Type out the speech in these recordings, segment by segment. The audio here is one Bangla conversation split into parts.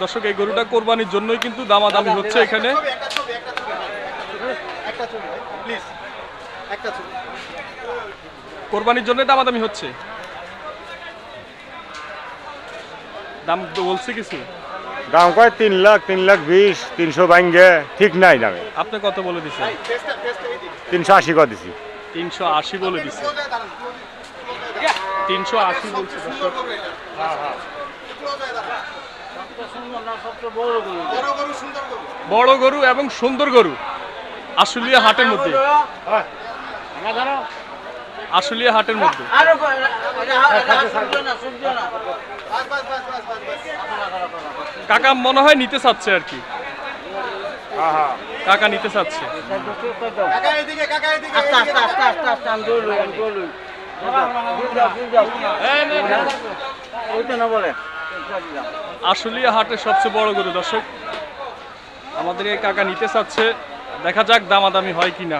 দর্শক এই গরুটা কোরবানির জন্যই কিন্তু দামাদামি হচ্ছে এখানে। একটা ছবি একটা ছবি একটা ছবি প্লিজ একটা ছবি কোরবানির জন্য দামাদামি হচ্ছে। দাম তো বলছে কিছু? দাম কয়? তিন লাখ তিন লাখ বিশ তিনশো ভাঙ্গে ঠিক নাই দামে। আপনি কত বলে দিছেন? তিনশো আশি করে দিছি? তিনশো আশি বলে দিছে। তিনশো আশি বলছে দর্শক। ক্লোজে দাঁড়ান বড় গরু এবং সুন্দর গরু আশুলিয়া হাটের মধ্যে আশুলিয়া হাটের মধ্যে কাকা মনে হয় নিতে চাচ্ছে আর কি কাকা নিতে চাচ্ছে বলে আশুলিয়া হাটের সবচেয়ে বড় গরু দর্শক। আমাদের এই কাকা নিতে চাচ্ছে। দেখা যাক দামাদামি হয় কিনা।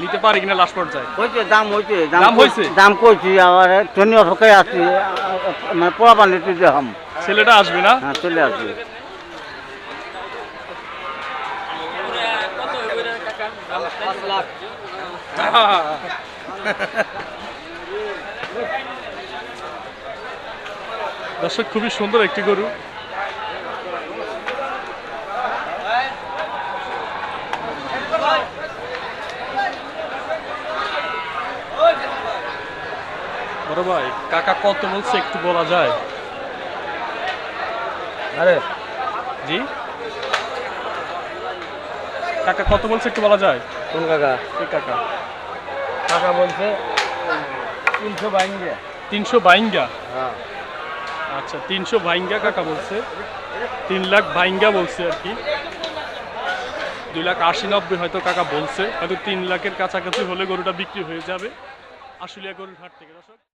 নিতে পারে কিনা লাস্ট পর্যায়ে। হয়েছে দাম হয়েছে দাম হয়েছে? দাম কইছি আবার ট্রেনে ঠকে আসছি মানে পোড়া পানি দিতে হাম ছেলেটা আসবে না? হ্যাঁ চলে আসছি দর্শক খুবই সুন্দর একটি গরু। বড় ভাই কাকা কত বলছে একটু বলা যায়? আরে। জি? কাকা কত বলছে একটু বলা যায়? কোন কাকা? কাকা। কাকা বলছে তিনশো বাইঙ্গা। তিনশো বাইঙ্গা। হ্যাঁ। আচ্ছা তিনশো ভাইঙ্গা কাকা বলছে। তিন লাখ ভাইঙ্গা বলছে আর কি। দুই লাখ আশি, নব্বই হয়তো কাকা বলছে, হয়তো তিন লাখের কাছাকাছি হলে গরুটা বিক্রি হয়ে যাবে। আশুলিয়া গরুর হাট থেকে, দর্শক।